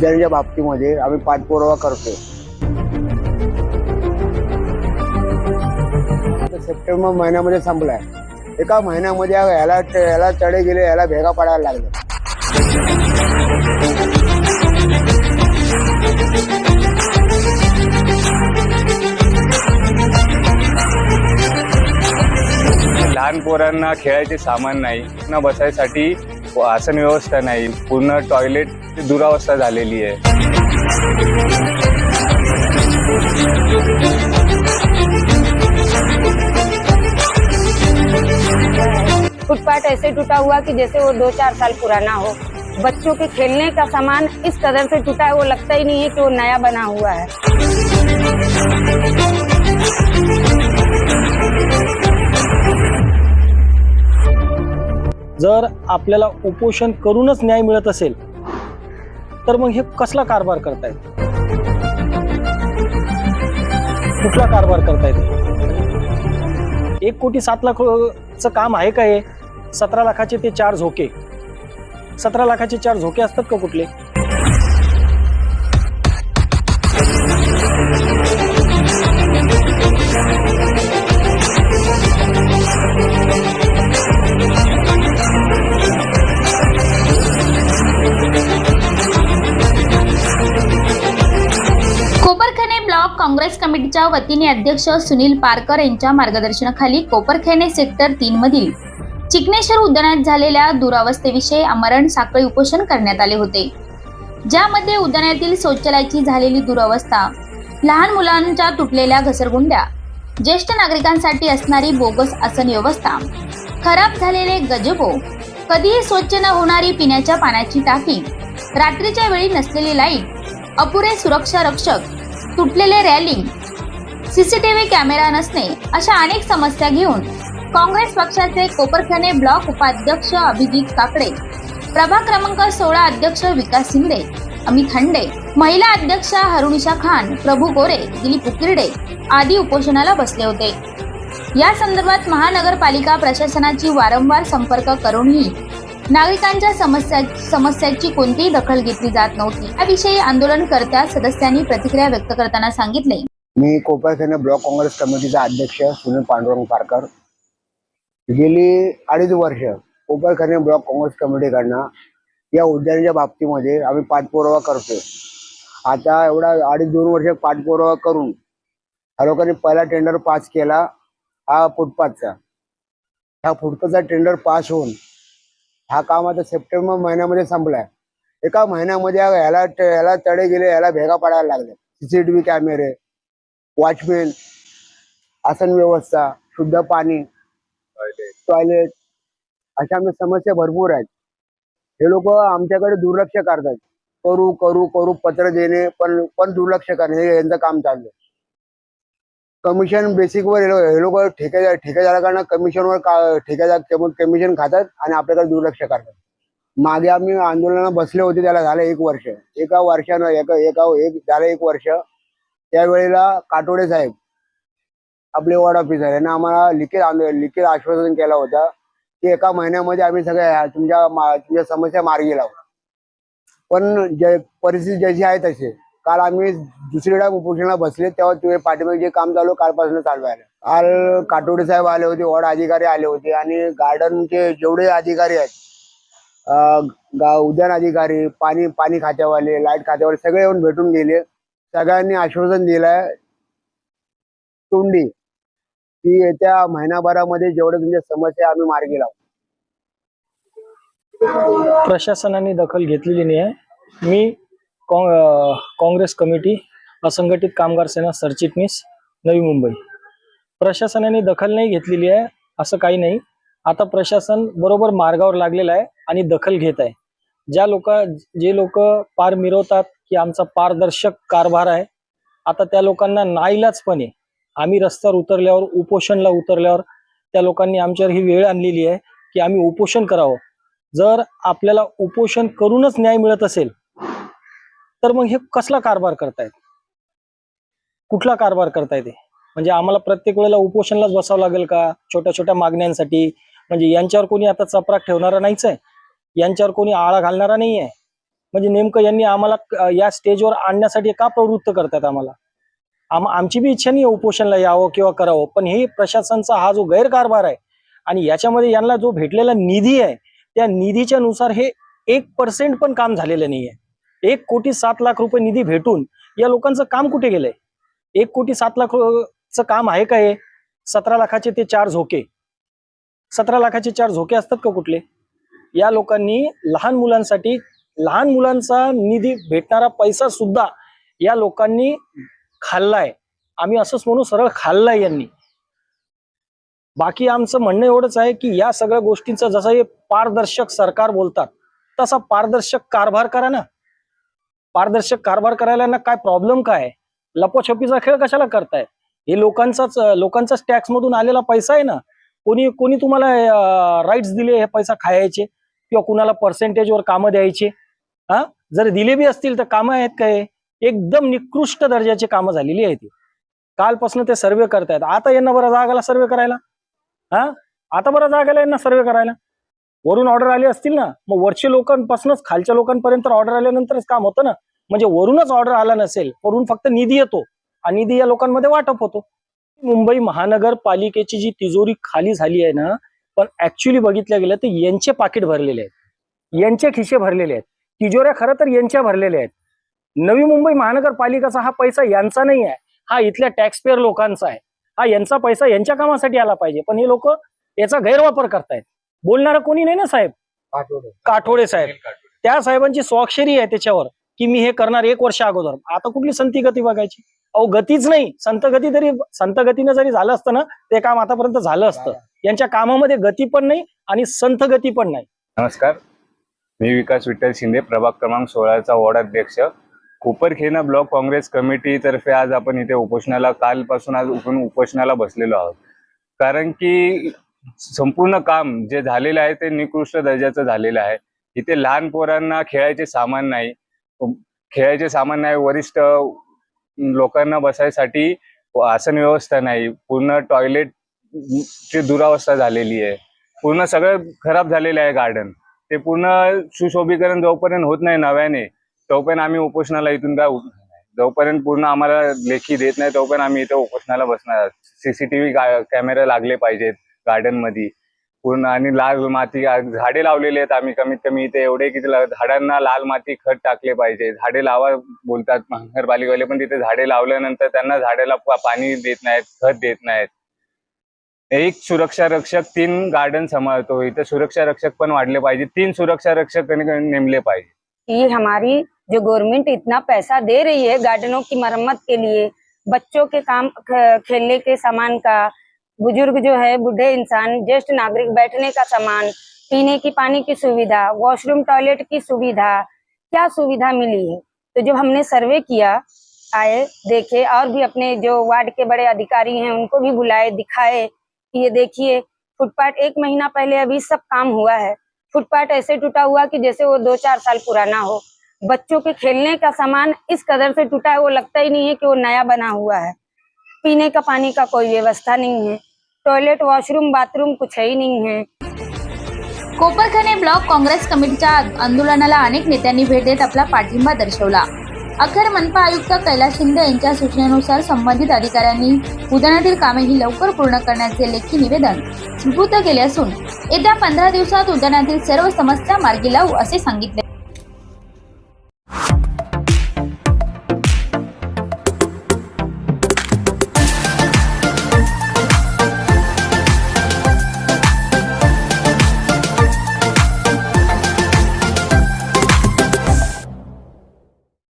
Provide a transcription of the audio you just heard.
मुद्द्यांच्या बाबतीमध्ये आम्ही पाठपुरावा करतो सप्टेंबर महिन्यामध्ये संपलाय. एका महिन्यामध्ये याला याला चढे गेले याला भेगा पडायला लागले. लहान पोरांना खेळायचे सामान नाही ना बसायसाठी आसन व्यवस्था नाही. पूर्ण टॉयलेट दुरावस्था आहे. फुटपाथ ऐसे टूटा हुआ कि जैसे वो दो चार साल पुराना हो। बच्चों के खेलने का सामान इस कदर से टूटा है, वो लगता ही नहीं है कि वो नया बना हुआ है। जर आपल्याला उपोषण करूनच न्याय मिळत असेल तर मग हे कसला कारभार करतायत? कुठला कारभार करतायत? एक कोटी सात लाखचं काम आहे का हे? सतरा लाखाचे ते चार झोके. सतरा लाखाचे चार झोके असतात का कुठले? वतीने अध्यक्ष सुनील पारकर यांच्या मार्गदर्शनाखाली कोपरखेने सेक्टर तीन मधील चिकनेश्वर उद्यानात झालेल्या दुरावस्थेविषयी आमरण साखळी उपोषण करण्यात आले होते. ज्यामध्ये उद्यानातील शौचालयाची झालेली दुरावस्था लहान मुलांच्या तुटलेल्या घसरगुंड्या ज्येष्ठ नागरिकांसाठी असणारी बोगस आसन व्यवस्था खराब झालेले गजबो कधीही स्वच्छ न होणारी पिण्याच्या पाण्याची टाकी रात्रीच्या वेळी नसलेली लाइट अपुरे सुरक्षा रक्षक तुटलेले रॅलिंग सीसीटीव्ही कॅमेरा नसणे अशा अनेक समस्या घेऊन काँग्रेस पक्षाचे कोपरखाने ब्लॉक उपाध्यक्ष अभिजित काकडे प्रभाग क्रमांक सोळा अध्यक्ष विकास शिंदे अमित हंडे महिला अध्यक्ष हरुनिशा खान प्रभू गोरे दिलीप उकिरडे आदी उपोषणाला बसले होते. या संदर्भात महानगरपालिका प्रशासनाची वारंवार संपर्क करूनही नागरिकांच्या समस्या समस्याची कोणतीही दखल घेतली जात नव्हती. याविषयी आंदोलनकर्त्या सदस्यांनी प्रतिक्रिया व्यक्त करताना सांगितले. मी कोपरखेने ब्लॉक काँग्रेस कमिटीचा अध्यक्ष सुनील पांडुरंग पारकर. गेली अडीच वर्ष कोपरखेने ब्लॉक काँग्रेस कमिटीकडनं या उद्यानाच्या बाबतीमध्ये आम्ही पाठपुरावा करतोय. आता एवढा अडीच दोन वर्ष पाठपुरावा करून ह्या लोकांनी पहिला टेंडर पास केला हा फुटपाथचा. हा फुटपाथचा टेंडर पास होऊन हा काम आता सप्टेंबर महिन्यामध्ये संपलाय. एका महिन्यामध्ये याला याला तडे गेले याला भेगा पडायला लागले. सीसीटीव्ही कॅमेरे वॉचमॅन आसन व्यवस्था शुद्ध पाणी टॉयलेट अशा आमच्या समस्या भरपूर आहेत. हे लोक आमच्याकडे दुर्लक्ष करतात. करू करू करू पत्र देणे पण पण दुर्लक्ष करणे हे यांचं काम चाललंय. कमिशन बेसिकवर हे लोक ठेकेदार ठेकेदाराकडनं कमिशनवर का ठेकेदार कमिशन खातात आणि आपल्याकडे दुर्लक्ष करतात. मागे आम्ही आंदोलनाला बसले होते त्याला झालं एक वर्ष. एका वर्षानं एका एका एक झालं एक वर्ष. त्यावेळेला काटोडे साहेब आपले वॉर्ड ऑफिसर यांना आम्हाला लिखित लिखित आश्वासन केलं होतं की एका महिन्यामध्ये आम्ही सगळ्या तुमच्या तुमच्या समस्या मार्गी लावू. पण जे परिस्थिती जशी आहे तशी. काल आम्ही दुसरीकडे उपोषणाला बसले तेव्हा तुम्ही पाठीमागे जे काम चालू कालपासून चालू आहे. काल काटोडे साहेब आले होते वॉर्ड अधिकारी आले होते आणि गार्डनचे जेवढे अधिकारी आहेत उद्यान अधिकारी पाणी पाणी खात्यावाले लाइट खात्यावाले सगळे येऊन भेटून गेले. सगळ्यांनी आश्वासन दिलंय. तोंडी की येत्या महिनाभरामध्ये जेवढे तुमच्या समस्या आम्ही मार्गी लावू. प्रशासनाने दखल घेतलेली नाही आहे. मी काँग्रेस कमिटी असंघटित कामगार सेना सरचिटणीस नवी मुंबई. प्रशासनाने दखल नाही घेतलेली आहे असं काही नाही. आता प्रशासन बरोबर मार्गावर लागलेलं आहे आणि दखल घेत आहे. ज्या लोक जे लोक पार मिरवतात की आमचा पारदर्शक कारभार आहे. आता त्या लोकांना नाईलाजपणे आम्ही रस्त्यावर उतरल्यावर उपोषणला उतरल्यावर त्या लोकांनी आमच्यावर ही वेळ आणलेली आहे की आम्ही उपोषण करावं. जर आपल्याला उपोषण करूनच न्याय मिळत असेल तर मग हे कसला कारभार करतायत? कुठला कारभार करताय ते म्हणजे आम्हाला प्रत्येक वेळेला उपोषणलाच बसावं लागेल का? छोट्या छोट्या मागण्यांसाठी. म्हणजे यांच्यावर कोणी आता चपराक ठेवणारा नाहीच आहे. यांच्यावर कोणी आळा घालणारा नाही आहे म्हणजे नेमकं यांनी आम्हाला या स्टेजवर आणण्यासाठी का प्रवृत्त करतात आम्हाला? आम आमची बी इच्छा नाही उपोषणला यावं किंवा करावं पण हे प्रशासनचा हा जो गैरकारभार आहे आणि याच्यामध्ये यांना जो भेटलेला निधी आहे त्या निधीच्या नुसार हे एक पर्सेंट पण काम झालेलं नाही आहे एक कोटी सात लाख रुपये निधी भेटून या लोकांचं काम कुठे गेलंय? एक कोटी सात लाख चं काम आहे का हे? सतरा लाखाचे ते चार झोके. सतरा लाखाचे चार झोके असतात का कुठले? या लोकांनी लहान मुलांसाठी लहान मुलांचा निधी भेटणारा पैसा सुद्धा या लोकांनी खाल्लाय. आम्ही असंच म्हणू सरळ खाल्लाय यांनी. बाकी आमचं म्हणणं एवढंच आहे की या सगळ्या गोष्टींचं जसं हे पारदर्शक सरकार बोलतात तसा पारदर्शक कारभार करा ना. पारदर्शक कारभार करायला ना काय प्रॉब्लेम काय? आहे? लपोछपीचा खेळ कशाला करताय? हे लोकांचाच लोकांचाच टॅक्स मधून आलेला पैसा आहे ना. कोणी कोणी तुम्हाला राईट्स दिले हे पैसा खायचे? किंवा कुणाला पर्सेंटेजवर कामं द्यायचे? हा? जर दिले बी असतील तर कामं आहेत काय? एकदम निकृष्ट दर्जाची कामं झालेली आहेत कालपासून ते सर्वे करतायत. आता यांना बरं जागाला सर्वे करायला. हा? आता बरं जागाला यांना सर्वे करायला. वरून ऑर्डर आली असतील ना मग वरच्या लोकांपासूनच खालच्या लोकांपर्यंत ऑर्डर आल्यानंतरच काम होतं ना. म्हणजे वरूनच ऑर्डर आला नसेल वरून फक्त निधी येतो आणि निधी या लोकांमध्ये वाटप होतो. मुंबई महानगरपालिकेची जी तिजोरी खाली झाली आहे ना पण ऍक्च्युली बघितलं गेलं तर यांचे पाकिट भरलेले आहेत. यांचे खिशे भरलेले आहेत. तिजोऱ्या खरं तर यांच्या भरलेल्या आहेत. नवी मुंबई महानगरपालिकेचा हा पैसा यांचा नाही आहे. हा इथल्या टॅक्सपेअर लोकांचा आहे. हा यांचा पैसा यांच्या कामासाठी आला पाहिजे. पण हे लोक याचा गैरवापर करतायत. बोलणारा कोणी नाही ना साहेब? काठोडे. साहेब. त्या साहेबांची स्वाक्षरी आहे त्याच्यावर की मी हे करणार एक वर्ष अगोदर. आता कुठली संती गती बघायची? अहो गतीच नाही. संत गती तरी संत गतीनं जरी झालं असतं ना ते काम आतापर्यंत झालं असतं. यांच्या कामामध्ये गती पण नाही आणि संत गती पण नाही. नमस्कार. मी विकास विठ्ठल शिंदे प्रभाग क्रमांक सोळाचा वॉर्ड अध्यक्ष. कोपरखेना ब्लॉक काँग्रेस कमिटीतर्फे आज आपण इथे उपोषणाला कालपासून आज आपण उपोषणाला बसलेलो आहोत. कारण की संपूर्ण काम जे झालेलं आहे ते निकृष्ट दर्जाचं झालेलं आहे. इथे लहान पोरांना खेळायचे सामान नाही. खेळायचे सामान नाही वरिष्ठ लोकांना बसायसाठी आसन व्यवस्था नाही. पूर्ण टॉयलेट ची दुरावस्था झालेली आहे. पूर्ण सगळं खराब झालेलं आहे गार्डन ते पूर्ण सुशोभीकरण जोपर्यंत होत नाही नव्याने तोपर्यंत आम्ही उपोषणाला इथून काय जोपर्यंत पूर्ण आम्हाला लेखी देत नाही तोपर्यंत आम्ही इथे उपोषणाला बसणार सीसीटीव्ही कॅमेरे लागले पाहिजेत गार्डनमध्ये पूर्ण आणि लाल माती झाडे लावलेली आहेत आम्ही कमीत कमी इथे. एवढे की झाडांना लाल माती खत टाकले पाहिजे. झाडे लावा बोलतात महानगरपालिकेवाले पण तिथे झाडे लावल्यानंतर त्यांना झाडाला पाणी देत नाहीत खत देत नाहीत. एक सुरक्षा रक्षक तीन गार्डन सांभाळतो. इथे सुरक्षा रक्षक पण वाढले पाहिजे. तीन सुरक्षा रक्षक नेमले पाहिजे. ये हमारी जो गवर्नमेंट इतना पैसा दे रही है गार्डनों की मरम्मत के लिए, बच्चों के काम खेलने के सामान का, बुज़ुर्ग जो है, बूढ़े इंसान, ज्येष्ठ नागरिक बैठने का सामान, पीने की पानी की सुविधा वॉशरूम टॉयलेट की सुविधा, क्या सुविधा मिली है? तो जब हमने सर्वे किया, आए, देखे, और भी अपने जो वार्ड के बड़े अधिकारी हैं, उनको भी बुलाए, दिखाए ये देखिए, फुटपाथ एक महीना पहले अभी सब काम हुआ है। फुटपाथ ऐसे टूटा हुआ कि जैसे वो दो चार साल पुराना हो। बच्चों के खेलने का सामान इस कदर से टूटा है, वो लगता ही नहीं है कि वो नया बना हुआ है। पीने का पानी का कोई व्यवस्था नहीं है। टॉयलेट, वॉशरूम, बाथरूम कुछ है ही नहीं है। कोपरखैने ब्लॉक काँग्रेस कमिटीच्या आंदोलनाला अनेक नेत्यांनी भेट देत आपला पाठिंबा दर्शवला. अखेर मनपा आयुक्त कैलास शिंदे यांच्या सूचनेनुसार संबंधित अधिकाऱ्यांनी उद्यानातील कामेही लवकर पूर्ण करण्याचे लेखी निवेदन सुपूर्द केले असून येत्या पंधरा दिवसात उद्यानातील सर्व समस्या मार्गी लावू असे सांगितले.